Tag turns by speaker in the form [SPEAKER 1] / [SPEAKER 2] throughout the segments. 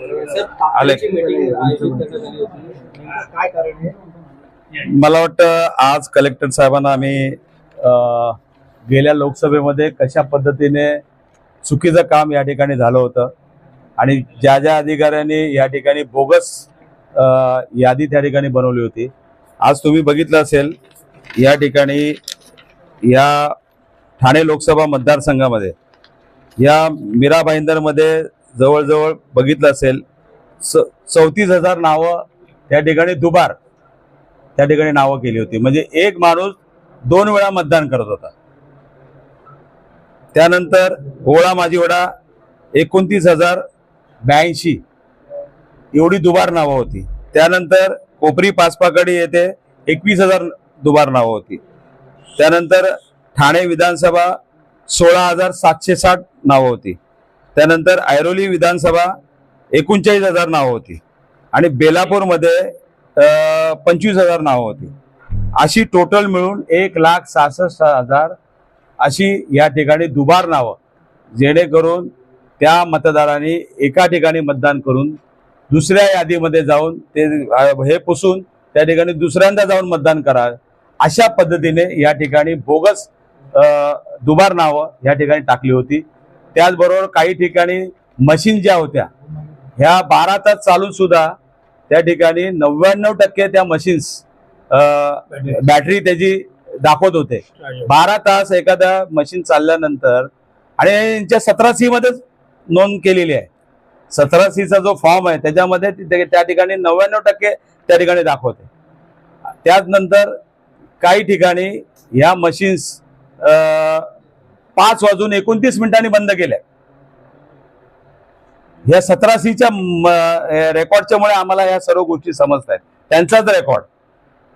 [SPEAKER 1] आली.
[SPEAKER 2] मला वाटतं आज कलेक्टर साहेबांना आम्ही गेल्या लोकसभेमध्ये कशा पद्धतीने चुकीचं काम या ठिकाणी झालं होतं आणि ज्या ज्या अधिकाऱ्यांनी या ठिकाणी बोगस यादी त्या ठिकाणी बनवली होती. आज तुम्ही बघितलं असेल या ठिकाणी या ठाणे लोकसभा मतदारसंघामध्ये या मीरा भाईंदरमध्ये जवळजवळ बघितलं असेल स चौतीस हजार नावं त्या ठिकाणी दुबार त्या ठिकाणी नावं केली होती. म्हणजे एक माणूस दोन वेळा मतदान करत होता. त्यानंतर ओळा माझी वडा एकोणतीस हजार ब्याऐंशी एवढी दुबार नावं होती. त्यानंतर कोपरी पाचपाकडी येथे एकवीस हजार दुबार नावं होती. त्यानंतर ठाणे विधानसभा सोळा हजार सातशे साठ नावं होती. त्यानंतर ऐरोली विधानसभा एकोणचाळीस हजार नावं होती. आणि बेलापूरमध्ये पंचवीस हजार नावं होती. अशी टोटल मिळून एक लाख सहासष्ट हजार अशी या ठिकाणी दुबार नावं जेणेकरून त्या मतदारांनी एका ठिकाणी मतदान करून दुसऱ्या यादीमध्ये जाऊन ते हे पुसून त्या ठिकाणी दुसऱ्यांदा जाऊन मतदान करा अशा पद्धतीने या ठिकाणी बोगस दुबार नावं या ठिकाणी टाकली होती. त्याचबरोबर काही ठिकाणी मशीन ज्या होत्या ह्या बारा तास चालून सुद्धा त्या ठिकाणी नव्याण्णव टक्के त्या मशीन्स बॅटरी त्याची दाखवत होते. बारा तास एखाद्या मशीन चालल्यानंतर आणि यांच्या सतरा सी मध्येच नोंद केलेली आहे. सतरा सीचा जो फॉर्म आहे त्याच्यामध्ये त्या ठिकाणी नव्याण्णव टक्के त्या ठिकाणी दाखवते. त्याचनंतर काही ठिकाणी ह्या मशीन्स पाच वाजून एकोणतीस मिनिटांनी बंद केल्या या सतराशीच्या रेकॉर्डच्या मुळे आम्हाला या सर्व गोष्टी समजत आहेत त्यांचाच रेकॉर्ड.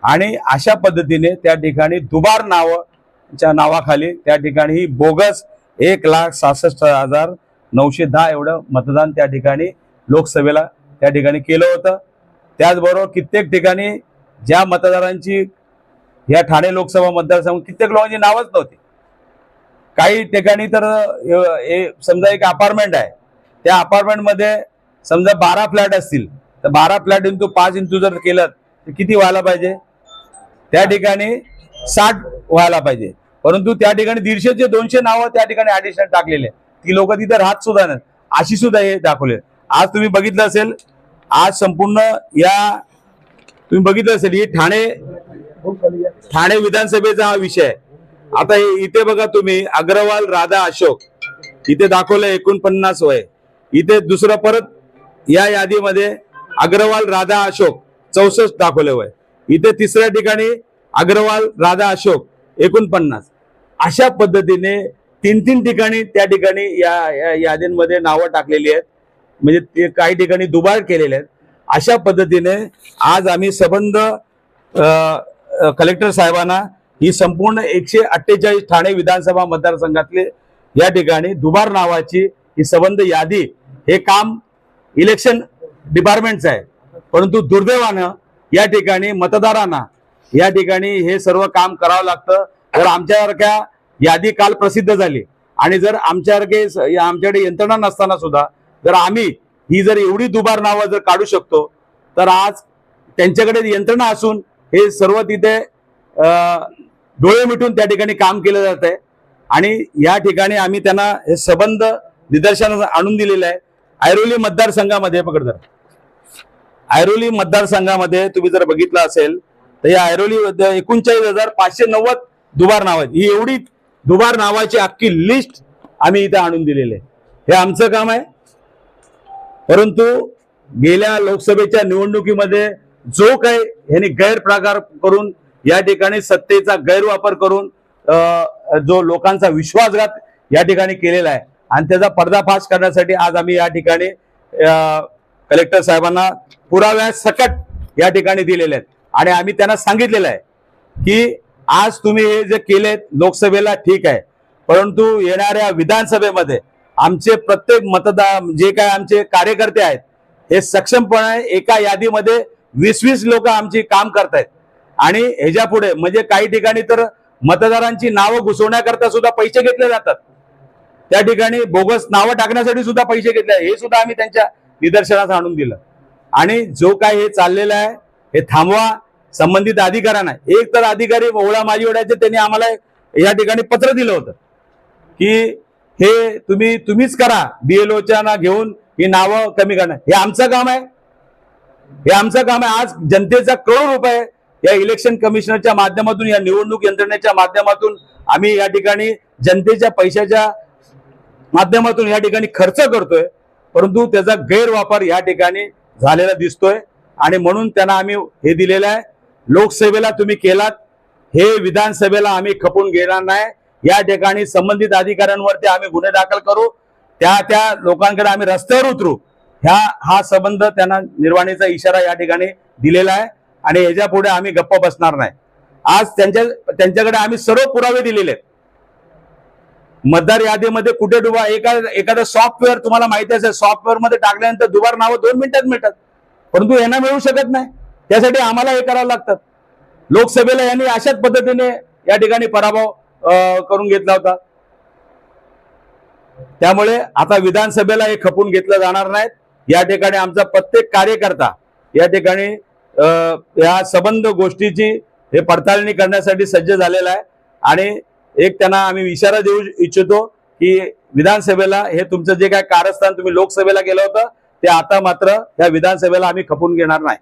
[SPEAKER 2] आणि अशा पद्धतीने त्या ठिकाणी दुबार नावच्या नावाखाली त्या ठिकाणी ही बोगस एक लाख सहासष्ट हजार नऊशे दहा एवढं मतदान त्या ठिकाणी लोकसभेला त्या ठिकाणी केलं होतं. त्याचबरोबर कित्येक ठिकाणी ज्या मतदारांची या ठाणे लोकसभा मतदारसंघ कित्येक लोकांची नावच नव्हती. काही ठिकाणी तर हे समजा एक अपार्टमेंट आहे. त्या अपार्टमेंटमध्ये समजा बारा फ्लॅट असतील तर बारा फ्लॅट इंटू पाच इंटू जर केलं तर किती व्हायला पाहिजे? त्या ठिकाणी साठ व्हायला पाहिजे. परंतु त्या ठिकाणी दीडशेचे दोनशे नावं त्या ठिकाणी ॲडिशनल टाकलेले. आहेत. ती लोक तिथे राहत सुद्धा नाही अशी सुद्धा हे दाखवले. आज तुम्ही बघितलं असेल आज संपूर्ण या तुम्ही बघितलं असेल ही ठाणे ठाणे विधानसभेचा हा विषय आहे. आता हे इथे बघा तुम्ही अग्रवाल राधा अशोक. इथे दाखवलं एकोणपन्नास वय. इथे दुसरं परत या यादीमध्ये अग्रवाल राधा अशोक चौसष्ट दाखवले वय. इथे तिसऱ्या ठिकाणी अग्रवाल राधा अशोक एकोणपन्नास. अशा पद्धतीने तीन तीन ठिकाणी त्या ठिकाणी या या यादींमध्ये नावं टाकलेली आहेत. म्हणजे ते काही ठिकाणी दुबार केलेले आहेत. अशा पद्धतीने आज आम्ही सबंध कलेक्टर साहेबांना ही संपूर्ण एकशे अठ्ठेचाळीस ठाणे विधानसभा मतदारसंघातले या ठिकाणी दुबार नावाची ही संबंध यादी हे काम इलेक्शन डिपार्टमेंटचं आहे. परंतु दुर्दैवानं या ठिकाणी मतदारांना या ठिकाणी हे सर्व काम करावं लागतं. जर आमच्यासारख्या यादी काल प्रसिद्ध झाली आणि जर आमच्यासारखे या- आमच्याकडे यंत्रणा नसताना सुद्धा जर आम्ही ही जर एवढी दुबार नावं जर काढू शकतो तर आज त्यांच्याकडे यंत्रणा असून हे सर्व तिथे डोळे मिटून त्या ठिकाणी काम केलं जात आहे. आणि या ठिकाणी आम्ही त्यांना हे संबंध निदर्शनास आणून दिलेलं आहे. ऐरोली मतदारसंघामध्ये पकड जर. ऐरोली मतदारसंघामध्ये तुम्ही जर बघितलं असेल तर या ऐरोली एकोणचाळीस हजार पाचशे नव्वद दुबार नाव आहेत. ही एवढी दुबार नावाची अख्खी लिस्ट आम्ही इथं आणून दिलेली आहे. हे आमचं काम आहे. परंतु गेल्या लोकसभेच्या निवडणुकीमध्ये जो काही यांनी गैरप्रकार करून या ठिकाणी सत्तेचा गैरवापर करून जो लोकांचा विश्वासघात या ठिकाणी केलेला आहे. आणि त्याचा पर्दाफाश करण्यासाठी आज आम्ही या ठिकाणी कलेक्टर साहेबांना पुराव्या सकट या ठिकाणी दिलेले आहेत. आणि आम्ही त्यांना सांगितलेलं आहे की आज तुम्ही हे जे केलेत लोकसभेला ठीक आहे. परंतु येणाऱ्या विधानसभेमध्ये आमचे प्रत्येक मतदार जे काय आमचे कार्यकर्ते आहेत हे सक्षमपणे एका यादीमध्ये वीस वीस लोक आमची काम करतायत. आणि ह्याच्या पुढे म्हणजे काही ठिकाणी तर मतदारांची नावं घुसवण्याकरता सुद्धा पैसे घेतले जातात. त्या ठिकाणी बोगस नावं टाकण्यासाठी सुद्धा पैसे घेतले हे सुद्धा आम्ही त्यांच्या निदर्शनास आणून दिलं. आणि जो काय हे चाललेलं आहे हे थांबवा संबंधित अधिकाऱ्यांना एक तर अधिकारी ओळा माजी ओढ्याचे त्यांनी आम्हाला या ठिकाणी पत्र दिलं होतं की हे तुम्ही तुम्हीच करा बीएलओच्या ना घेऊन ही नावं कमी करणं हे आमचं काम आहे. हे आमचं काम आहे. आज जनतेचा करोड रुपये या इलेक्शन कमिशनरच्या माध्यमातून या निवडणूक यंत्रणेच्या माध्यमातून आम्ही या ठिकाणी जनतेच्या पैशाच्या माध्यमातून या ठिकाणी खर्च करतोय. परंतु त्याचा गैरवापर या ठिकाणी झालेला दिसतोय. आणि म्हणून त्यांना आम्ही हे दिलेलं आहे. लोकसेवेला तुम्ही केलात. हे विधानसभेला आम्ही खपून घेणार नाही. या ठिकाणी संबंधित अधिकाऱ्यांवरती आम्ही गुन्हे दाखल करू. त्या त्या लोकांकडे आम्ही रस्त्यावर उतरू. ह्या हा संबंध त्यांना निर्वाणीचा इशारा या ठिकाणी दिलेला आहे. आणि ह्याच्या पुढे आम्ही गप्प बसणार नाही. आज त्यांच्या त्यांच्याकडे आम्ही सर्व पुरावे दिलेले आहेत. मतदार यादीमध्ये कुठे डुबा एका एखादं सॉफ्टवेअर तुम्हाला माहिती असेल सॉफ्टवेअरमध्ये टाकल्यानंतर दुबार नावं दोन मिनिटात मिळतात. परंतु यांना मिळू शकत नाही. त्यासाठी आम्हाला हे करावं लागतं लोकसभेला यांनी अशाच पद्धतीने या ठिकाणी पराभव करून घेतला होता. त्यामुळे आता विधानसभेला हे खपून घेतलं जाणार नाहीत. या ठिकाणी आमचा प्रत्येक कार्यकर्ता या ठिकाणी या संबंध गोष्टीची हे पडताळणी करण्यासाठी सज्ज झालेला आहे. आणि एक त्यांना आम्ही इशारा देऊ इच्छितो की विधानसभेला हे तुमचं जे काय कारस्थान तुम्ही लोकसभेला गेलं होतं ते आता मात्र या विधानसभेला आम्ही खपून घेणार नाही.